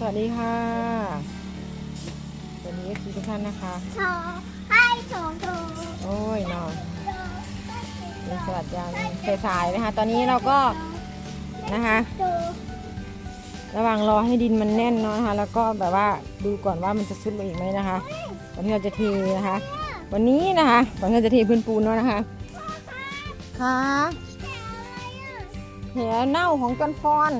สวัสดีค่ะสวัสดีทุกท่านนะคะโชว์ให้โชว์โชว์โอ้ยนอนเป็นสวัสดียามสายๆนะคะ ตอนนี้เราก็นะคะโชว์ระหว่างรอให้ดินมันแน่นเนาะนะคะ แล้วก็แบบว่าดูก่อนว่ามันจะซุดลงอีกไหมนะคะก่อนที่เราจะเทนะคะ วันนี้นะคะก่อนที่เราจะเทพื้นปูนเนาะนะคะค่ะแผลเน่าของจอนฟอน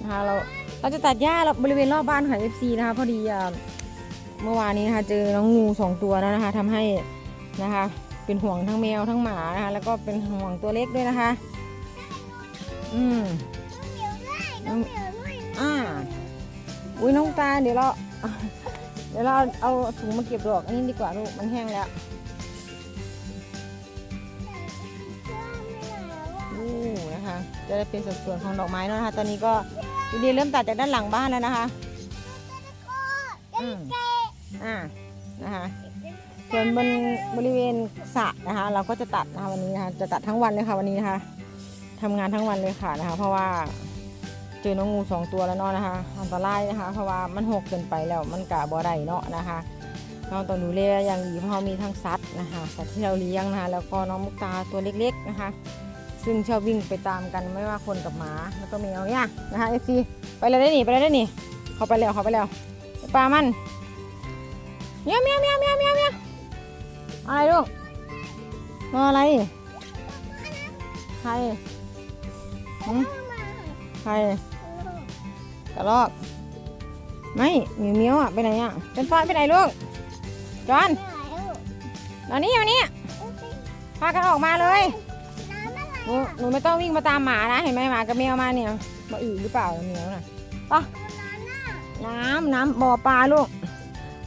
นะคะเรา เราจะตัดหญ้าเราบริเวณรอบบ้านของ FC นะคะพอดีอะเมื่อวานนี้นะคะเจอน้องงูสองตัวแล้วนะคะทำให้นะคะเป็นห่วงทั้งแมวทั้งหมานะคะแล้วก็เป็นห่วงตัวเล็กด้วยนะคะ อืมน้องเหมียวด้วยอ่าอุ้ยน้องตาลเดี๋ยวเราเดี๋ยวเราเอาเอาถุงมาเก็บดอกอันนี้ดีกว่าลูกมันแห้งแล้วอู้นะคะ จะได้เป็นสัดส่วนของดอกไม้แล้วนะคะ ตอนนี้ก็ ดีเดีเริ่มตัดจากด้านหลังบ้านแล้วนะคะอืมอ่านะคะส่วนบนบริเวณสระนะคะ เราก็จะตัดนะคะวันนี้นะคะจะตัดทั้งวันเลยค่ะวันนี้นะคะทำงานทั้งวันเลยค่ะนะคะ เพราะว่าเจอน้องงูสองตัวแล้วเนาะนะคะอันตรายนะคะ เพราะว่ามันหกเกินไปแล้วมันกะบ่อได้เนาะนะคะเราต้องดูแลอย่างดีเพราะเรามีทั้งสัตว์นะคะสัตว์ที่เราเลี้ยงนะคะแล้วก็น้องมุกตาตัวเล็กๆนะคะ ซึ่งชอบวิ่งไปตามกันไม่ว่าคนกับหมาแล้วก็แมวเนี่ยนะคะเอฟซีไปเลยได้หนิไปเลยได้หนิเขาไปแล้วเขาไปแล้วไปปลามันเมียวเมียวเมียวเมียวเมียวเมียวอะไรลูกรออะไรใครหืมใครกระลอก ไม่เหมียวเมียวอะไปไหนอะเป็นฟ้าไปไหนลูกจอนตอนนี้อยู่นี่พากันออกมาเลย หนูหนูไม่ต้องวิ่งมาตามหมานะ เห็นไหมหมากับแมวมาเนี่ย มาอือหรือเปล่าเหมียวน่ะปะน้ำน้ำบ่อปลาลูก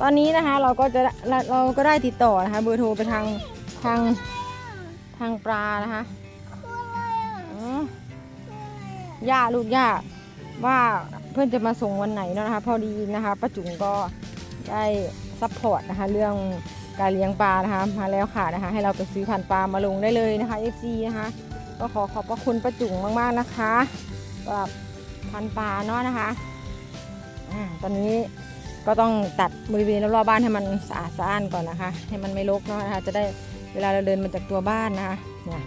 ตอนนี้นะคะ เราก็จะเราเราก็ได้ติดต่อนะคะเบอร์โทรไปทางทางทางปลานะคะย่าลูกย่าว่าเพื่อนจะมาส่งวันไหนเนาะนะคะ พอดีนะคะป้าจุ๋มก็ได้ซัพพอร์ตนะคะ เรื่องการเลี้ยงปลานะคะมาแล้วค่ะนะคะ ให้เราไปซื้อพันธุ์ปลามาลงได้เลยนะคะ FC นะคะ ก็ขอขอบพระคุณป้าจุ๋มมาก ๆ นะคะสำหรับพันปลาเนาะนะคะอ่าตอนนี้ก็ต้องตัดบริเวณรอบๆบ้านให้มันสะอาดสะอ้านก่อนนะคะ ให้มันไม่รกเนาะนะคะ จะได้เวลาเราเดินมาจากตัวบ้านนะคะเนี่ย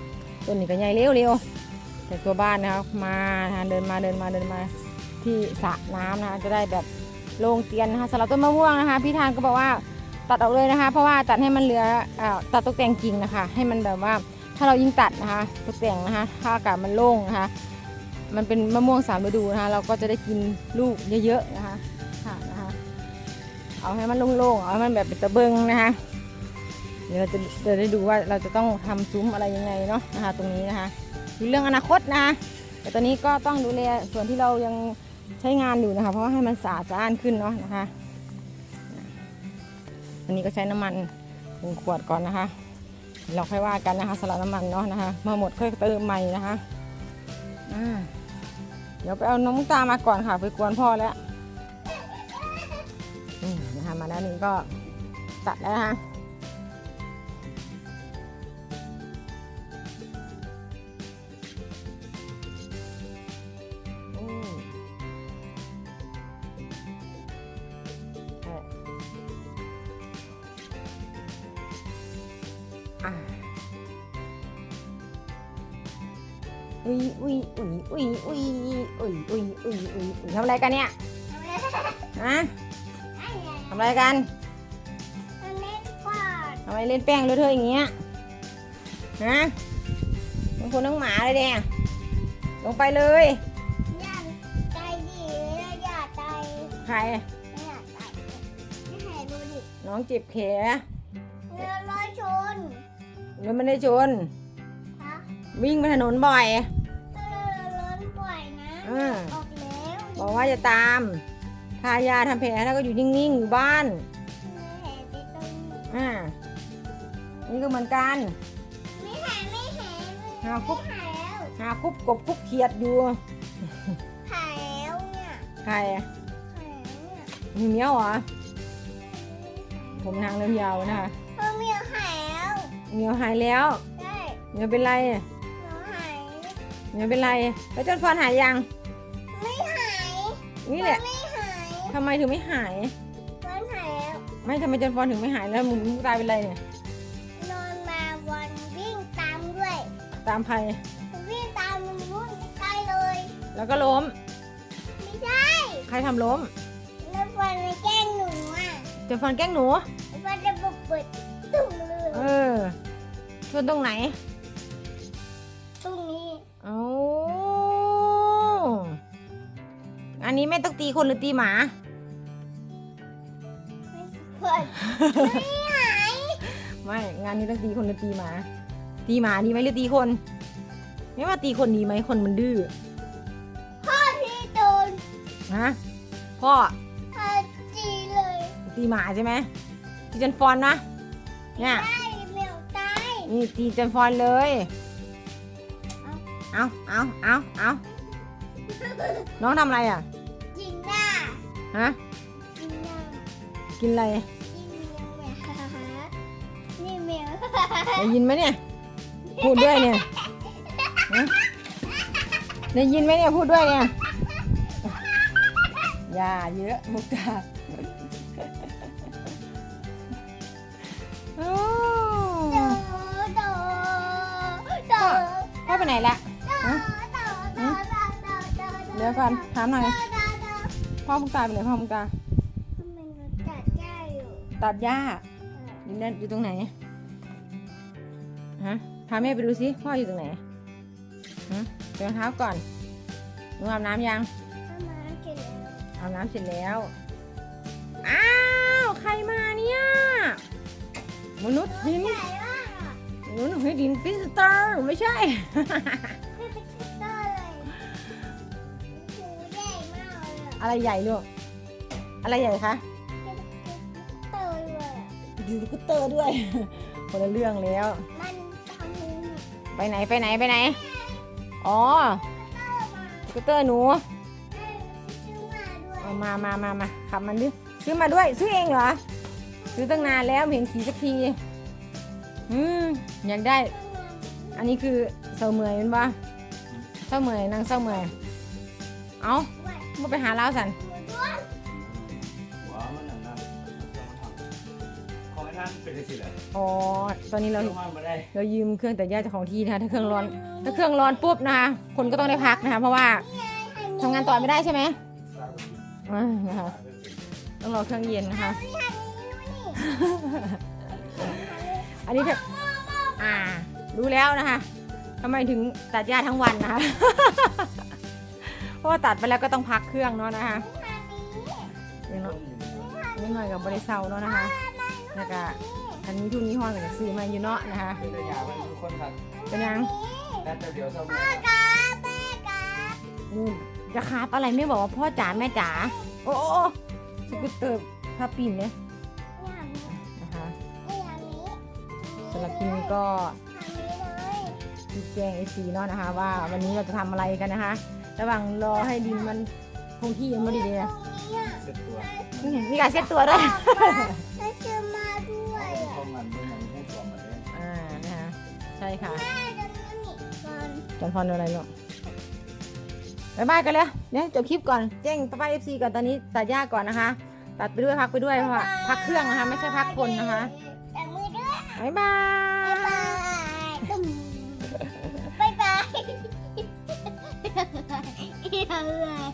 ต้นนี้ก็ใหญ่เร็วเร็วๆจากตัวบ้านนะคะมานะคะเดินมาเดินมาเดินมาที่สระน้ำนะคะ จะได้แบบโล่งเตียนนะคะสำหรับต้นมะม่วงนะคะ พี่ทานก็บอกว่าตัดออกเลยนะคะ เพราะว่าตัดให้มันเหลือเอ่อตัดตกแต่งกิ่งนะคะ ให้มันแบบว่า ถ้าเรายิ่งตัดนะคะตกแต่งนะคะ ถ้าอากาศมันโล่งนะคะ มันเป็นมะม่วงสามฤดูนะคะ เราก็จะได้กินลูกเยอะๆนะคะค่ะนะคะ เอาให้มันโล่งๆ เอาให้มันแบบเป็นตะเบิงนะคะ เดี๋ยวเราจะจะได้ดูว่าเราจะต้องทำซุ้มอะไรยังไงเนาะนะคะ ตรงนี้นะคะคือเรื่องอนาคตนะคะแต่ตอนนี้ก็ต้องดูแลส่วนที่เรายังใช้งานอยู่นะคะ เพราะว่าให้มันสะอาดสะอ้านขึ้นเนาะนะคะวันนี้ก็ใช้น้ำมันหนึ่งขวดก่อนนะคะ เราค่อยว่ากันนะคะสำหรับน้ำมันเนาะนะคะเมื่อหมดค่อยเติมใหม่นะคะเดี๋ยวไปเอาน้องตามาก่อนค่ะ ไปกวนพ่อแล้วนี่นะคะมาแล้วนี่ก็ตัดแล้วนะคะ อุ้ยอุ้ยอุ้ยอุ้ยอุ้ยอุ้ยอุ้ยอุ้ยอุ้ยอุ้ยทำอะไรกันเนี่ยฮะทำอะไรกันทำไมเล่นแป้งเลอะเทอะอย่างเงี้ยฮะบางคนทั้งหมาเลยเนี่ยลงไปเลยใจดีอย่าใจใครอย่าใจไม่น้องเจ็บแขนเรือลอยชนแล้วไม่ได้ชน วิ่งไปถนนบ่อยเรือล้นปล่อยนะอืมออกแล้วบอกว่าจะตามทายาทำแผลแล้วก็อยู่นิ่งๆอยู่บ้านไม่แหไปตรงนี้อ่า นี่ก็เหมือนกัน ไม่แหไม่แหหาคุบหายแล้วหาคุบกบคุบเขียดอยู่หายแล้วเนี่ยใครอะหายแล้วเนี่ยมีเมียวเหรอผมนางเริ่มยาวนะคะ เออเมียหายแล้ว เมียวหายแล้วใช่เมียวเป็นไรหนู หายเมียวเป็นไรแล้วจนฟอนหายยัง ไม่หายยนี่แหละไม่หายทำไมถึงไม่หายวันหายแล้วไม่ทำไมจันฟอนถึงไม่หายแล้วมึงตายเป็นไรเนี่ยนอนมาวันวิ่งตามด้วย ตามใครวิ่งตามมันนู่นใกล้เลย แล้วก็ล้ม ไม่ใช่ใครทำล้มแล้วฟันมันแกล้งหนูอะจันฟอนแกล้งหนูแล้วฟันจะบุกเปิดตุ้มเลยเออชนตรงไหนตรงนี้ โอ้อันนี้แม่ต้องตีคนหรือตีหมาเปิดไม่หายไม่งานนี้ต้องตีคนหรือตีหมา ตีหมาดีไหมหรือตีคน ไม่ว่าตีคนดีไหมคนมันดื้อพ่อที่โดนฮะพ่อพาจีเลย ตีหมาใช่ไหมตีจันฟอนนะเนี่ยได้แมวตายนี่ตีจันฟอนเลย เอาเอาเอาเอาน้องทำอะไรอะจริงน่ะฮะจริงน่ะกินอะไรจริงแมวนี่แมวได้ยินไหมเนี่ย พูดด้วยเนี่ยฮะได้ยินไหมเนี่ยพูดด้วยเนี่ย อย่าเยอะมุกตาโอ้โดโดโดพ่อไปไหนละฮะเดี๋ยวก่อนถามหน่อยพ่อมุกตาไปไหนพ่อมุกตาทำไมมันจัดแจ้อยู่ตัดหญ้าอยู่นั่นอยู่ตรงไหนฮะพาแม่ไปดูสิพ่ออยู่ตรงไหนฮะเปรองเท้าก่อนหนูอาบน้ำยังถ้ามาเกิดแล้วอาบน้ำเสร็จแล้วอ้าวใครมาเนี่ยมนุษย์ดินใหญ่มากอะมนุษย์ให้ดินฟิสเตอร์ไม่ใช่ อะอะไรใหญ่ลูกอะไรใหญ่คะเป็นคิตเตอร์ด้วยอะดินสกูตเตอร์ด้วยคนละเรื่องแล้ว มันทำมือไปไหนไปไหนไปไหน อ๋อคิตเตอร์มาสกูตเตอร์หนูเอ้ยซื้อมาด้วยเอามามามามาขับมันดิซื้อมาด้วย ซื้อเองเหรอ ซื้อตั้งนานแล้วไม่เห็นขี่สักทีอืมอยากได้ อันนี้คือเศร้าเมื่อยเป็นปะเศร้าเมื่อยนั่งเศร้าเมื่อยเอา มาไปหาเล้าวสันหัวมันนั่นนั่นของไอ้ท่านเป็นสิแหละอ๋อ ตอนนี้เราลงมาไม่ได้เรายืมเครื่องแต่ดหญ้าเจ้าของที่นะคะถ้าเครื่องร้อน ถ้าเครื่องร้อนปุ๊บนะคะคนก็ต้องได้พักนะคะเพราะว่าทำงานต่อไม่ได้ใช่ไหมอ่านะคะต้องรอเครื่องเย็นนะคะ อันนี้เถอะอ่า รู้แล้วนะคะทำไมถึงตัดหญ้าทั้งวันนะคะเพ ราะว่าตัดไปแล้วก็ต้องพักเครื่องเนาะนะคะอย่างน้อยนิดหน่อยกับบริเซาเนาะนะคะแล้วก็คันนี้ทุนนี้ห้องก็จะซื้อมาอยู่เนาะนะคะเป็นระยะมันทุกคนครับเป็นยังแต่เดี๋ยวเท่าไหร่กาแม่กาอืมจะคาบอะไรไม่บอกว่าพ่อจ๋าแม่จ๋าโอ้โอ้โอ้สกูตเตอร์พาปีนเนี่ยอย่างนี้นะคะอย่างนี้สำหรับคลิปนี้ก็ทำนี้เลย ชี้แจงไอซีเนาะนะคะ ว่าวันนี้เราจะทำอะไรกันนะคะ ระหว่างรอให้ดินมันคงที่ยังไม่ดีเลยตรงนี้อะเสร็จตัวนี่ไงมีการเซ็ตตัวด้วย แล้วจะมาด้วยอะห้องมันด้วยมันให้ตัวมันได้อ่านะคะใช่ค่ะ แม่จะนั่นนี่ก่อนจอนพรอะไรลูกบายบายกันเลยเดี๋ยวจบคลิปก่อนแจ้งป้าเอฟซีก่อนตอนนี้ตัดหญ้าก่อนนะคะ ตัดไปด้วยพักไปด้วยเพราะว่าพักเครื่องนะคะ ไม่ใช่พักคนนะคะแต่มือด้วย บายบาบ๊ายยบาย บ๊ายบาย